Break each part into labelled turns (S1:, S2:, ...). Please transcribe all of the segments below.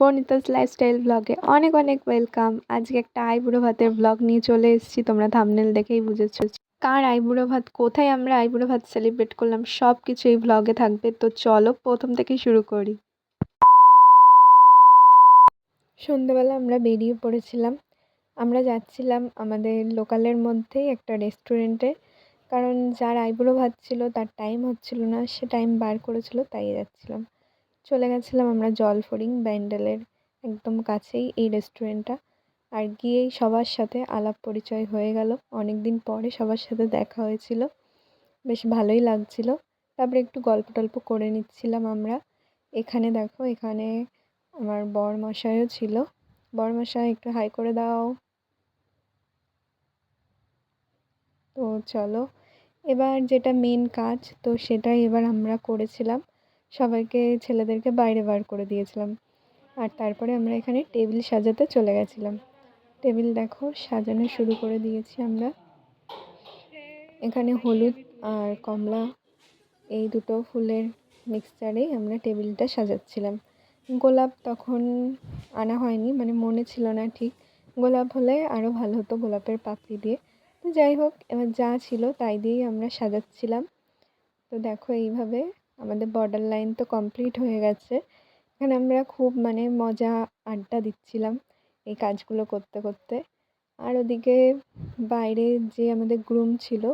S1: বনিতাস lifestyle ব্লগে অনেক অনেক ওয়েলকাম আজকে একটা আইবুড়ো ভাতের ব্লগ নিয়ে চলে এসেছি, তোমরা থামনেল দেখেই বুঝেছ। কার আইবুড়ো ভাত, কোথায় আমরা আইবুড়ো ভাত সেলিব্রেট করলাম সব কিছু এই ব্লগে থাকবে। তো চলো প্রথম থেকেই শুরু করি। সন্ধ্যেবেলা আমরা বেরিয়ে পড়েছিলাম। আমরা যাচ্ছিলাম আমাদের লোকালের মধ্যেই একটা রেস্টুরেন্টে কারণ যার আইবুড়ো ভাত ছিল, তার টাইম হচ্ছিল না, সে টাইম বার করেছিল, তাই যাচ্ছিলাম। চলে গেছিলাম আমরা জলফড়িং, ব্যান্ডেলের একদম কাছেই এই রেস্টুরেন্টটা। আর গিয়েই সবার সাথে আলাপ পরিচয় হয়ে গেল। অনেক দিন পরে সবার সাথে দেখা হয়েছিল। বেশ ভালোই লাগছিল। তারপরে একটু গল্প টল্প করে নিচ্ছিলাম আমরা। এখানে দেখো, এখানে আমার বর মশাইও ছিল। বর মশাই একটু হাই করে দাও। তো চলো। এবার যেটা মেন কাজ, তো সেটাই এবার আমরা করেছিলাম। সবাইকে, ছেলেদেরকে বাইরে বার করে দিয়েছিলাম। আর তারপরে আমরা এখানে টেবিল সাজাতে চলে গেছিলাম। টেবিল দেখো, সাজানো শুরু করে দিয়েছি আমরা। এখানে হলুদ আর কমলা, এই দুটো ফুলের মিক্সচারেই আমরা টেবিলটা সাজাচ্ছিলাম। গোলাপ তখন আনা হয়নি মানে মনে ছিল না ঠিক। গোলাপ হলে আরও ভালো হতো গোলাপের পাপড়ি দিয়ে। তো যাই হোক, এবার যা ছিল তাই দিয়েই আমরা সাজাচ্ছিলাম। তো দেখো এইভাবে আমাদের বর্ডার লাইন তো কমপ্লিট হয়ে গেছে। এখানে আমরা খুব মানে মজা, আড্ডা দিচ্ছিলাম এই কাজগুলো করতে করতে। আর ওদিকে বাইরে যে আমাদের গ্রুম ছিল,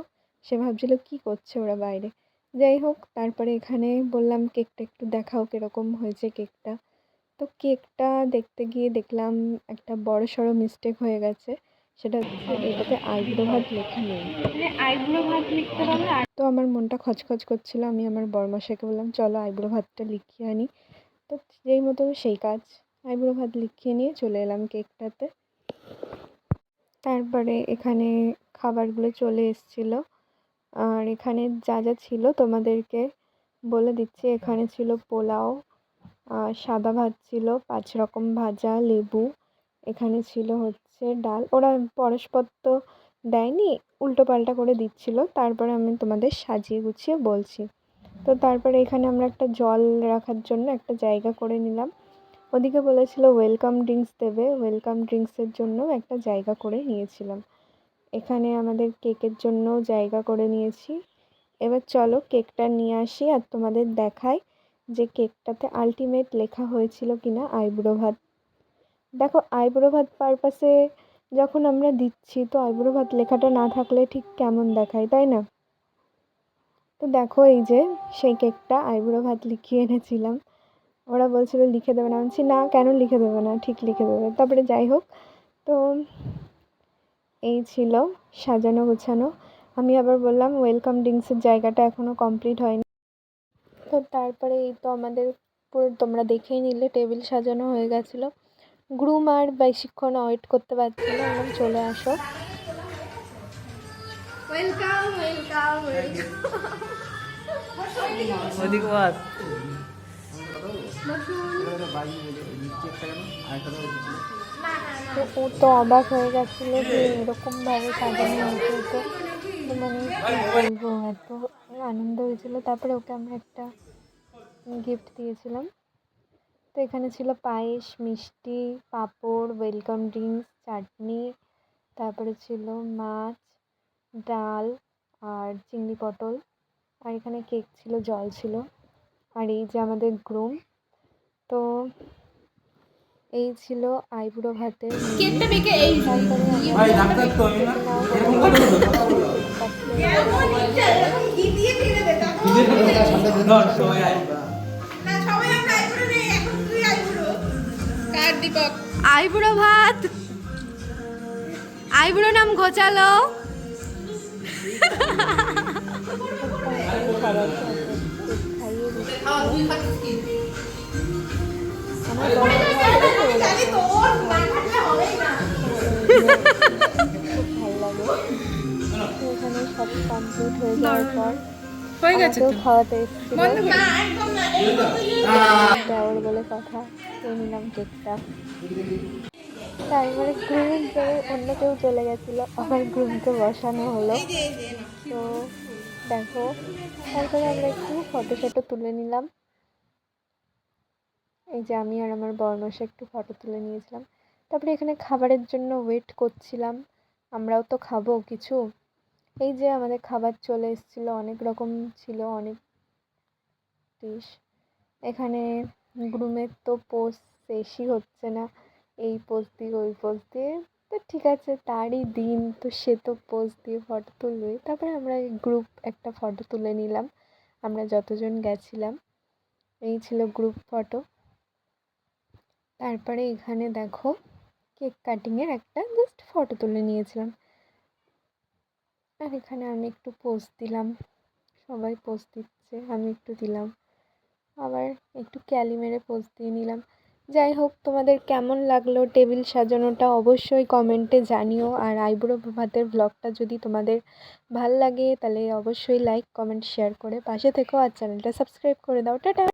S1: সে ভাবছিল, কী করছে ওরা বাইরে? যাই হোক, তারপরে এখানে বললাম, কেকটা একটু দেখাও কীরকম হয়েছে কেকটা। তো কেকটা দেখতে গিয়ে দেখলাম, একটা বড় সড়ো মিস্টেক হয়ে গেছে। সেটা হচ্ছে এটাতে আইব্রো ভাত লেখা নেই।
S2: আইব্রো ভাত লিখতে পারলে
S1: তো আমার মনটা খচখচ করছিল আমি আমার বরমশাইকে বললাম চলো আইব্রো ভাতটা লিখিয়ে আনি। তো যেই মতো সেই কাজ আইব্রো ভাত লিখিয়ে নিয়ে চলে এলাম কেকটাতে। তারপরে এখানে খাবারগুলো চলে এসেছিল। আর এখানে যা যা ছিল তোমাদেরকে বলে দিচ্ছি এখানে ছিল পোলাও আর সাদা ভাত ছিল পাঁচ রকম ভাজা লেবু। এখানে ছিল হচ্ছে ডাল। ওরা পরস্পর তো দেয়নি, উল্টো পাল্টা করে দিচ্ছিল। তারপরে আমি তোমাদের সাজিয়ে গুছিয়ে বলছি। তো তারপরে এখানে আমরা একটা জল রাখার জন্য একটা জায়গা করে নিলাম। ওদিকে বলেছিল ওয়েলকাম ড্রিঙ্কস দেবে। ওয়েলকাম ড্রিঙ্কসের জন্য একটা জায়গা করে নিয়েছিলাম। এখানে আমাদের কেকের জন্য জায়গা করে নিয়েছি। এবার চলো কেকটা নিয়ে আসি আর তোমাদের দেখাই যে কেকটাতে আলটিমেট লেখা হয়েছিল কিনা আইব্রো ভাত। দেখো আইব্রো ভাত পারপাসে যখন আমরা দিচ্ছি, তো আইব্রো ভাত লেখাটা না থাকলে ঠিক কেমন দেখায়, তাই না? তো দেখো, এই যে সেই কেকটা আইব্রো ভাত লিখিয়ে এনেছিলাম। ওরা বলছিল লিখে দেবে না। বলছি, না, কেন লিখে দেবে না? ঠিক লিখে দেবে। তারপরে যাই হোক, তো এই ছিল সাজানো গোছানো। আমি আবার বললাম ওয়েলকাম ড্রিঙ্কসের জায়গাটা এখনও কমপ্লিট হয়নি। তো তারপরে এই তো আমাদের পুরো তোমরা দেখেই নিলে, টেবিল সাজানো হয়ে গেছিল। গ্রুম আর বেশিক্ষণ ওয়েট করতে পারছিল বললাম চলে আসো।
S2: ওয়েলকাম ওয়েলকাম
S1: ও তো অবাক হয়ে গেছিল যে এরকমভাবে সাজানো হয়েছে তো মানে বলব এত আনন্দ হয়েছিল। তারপরে ওকে আমরা একটা গিফট দিয়েছিলাম। তো এখানে ছিল পায়েস মিষ্টি পাঁপড় ওয়েলকাম ড্রিঙ্কস চাটনি তারপরে ছিল মাছ ডাল আর চিংড়ি পটল। আর এখানে কেক ছিল জল ছিল। আর এই যে আমাদের গ্রুম তো এই ছিল আইবুড়ো।
S2: কেকটা
S1: তারপরে
S2: দীপক। আইবুড়ো ভাত। আইবুড়ো নাম ঘোচালো।
S1: এখানে সব কমপ্লিট হয়ে যাওয়ার পর
S2: হয়ে গেছে
S1: আমাকেও খাওয়াতে
S2: না একদম
S1: দেওয়ার বলে কথা খেয়ে নিলাম কেকটা। মানে গ্রুমিং করে অন্য কেউ চলে গেছিল আবার গ্রুমকে বসানো হলো। তো দেখো তারপরে আমরা একটু ফটো ফটো তুলে নিলাম। এই যে আমি আর আমার বরমশা একটু ফটো তুলে নিয়েছিলাম। তারপরে এখানে খাবারের জন্য ওয়েট করছিলাম। আমরাও তো খাব কিছু। এই যে আমাদের খাবার চলে এসেছিল, অনেক রকম ছিল, অনেক ডিশ এখানে গ্রুমের তো পোজ শেষই হচ্ছে না। এই পোজ দিয়ে, ওই পোজ দিয়ে। তো ঠিক আছে, তারই দিন। তো সে তো পোজ দিয়ে ফটো তুলবেই তারপরে আমরা গ্রুপ একটা ফটো তুলে নিলাম। আমরা যতজন গেছিলাম, এই ছিল গ্রুপ ফটো তারপরে এখানে দেখো কেক কাটিংয়ের একটা জাস্ট ফটো তুলে নিয়েছিলাম। আর এখানে আমি একটু পোস্ট দিলাম। সবাই পোস্ট দিচ্ছে, আমি একটু দিলাম। আবার একটু ক্যালি মেরে পোস্ট দিয়ে নিলাম। যাই হোক, তোমাদের কেমন লাগল টেবিল সাজানোটা অবশ্যই কমেন্টে জানিও। আর আইবুড়ো ভাতের ব্লগটা যদি তোমাদের ভালো লাগে, তাহলে অবশ্যই লাইক কমেন্ট শেয়ার করে পাশে থেকো আর চ্যানেলটা সাবস্ক্রাইব করে দাও। টাটা!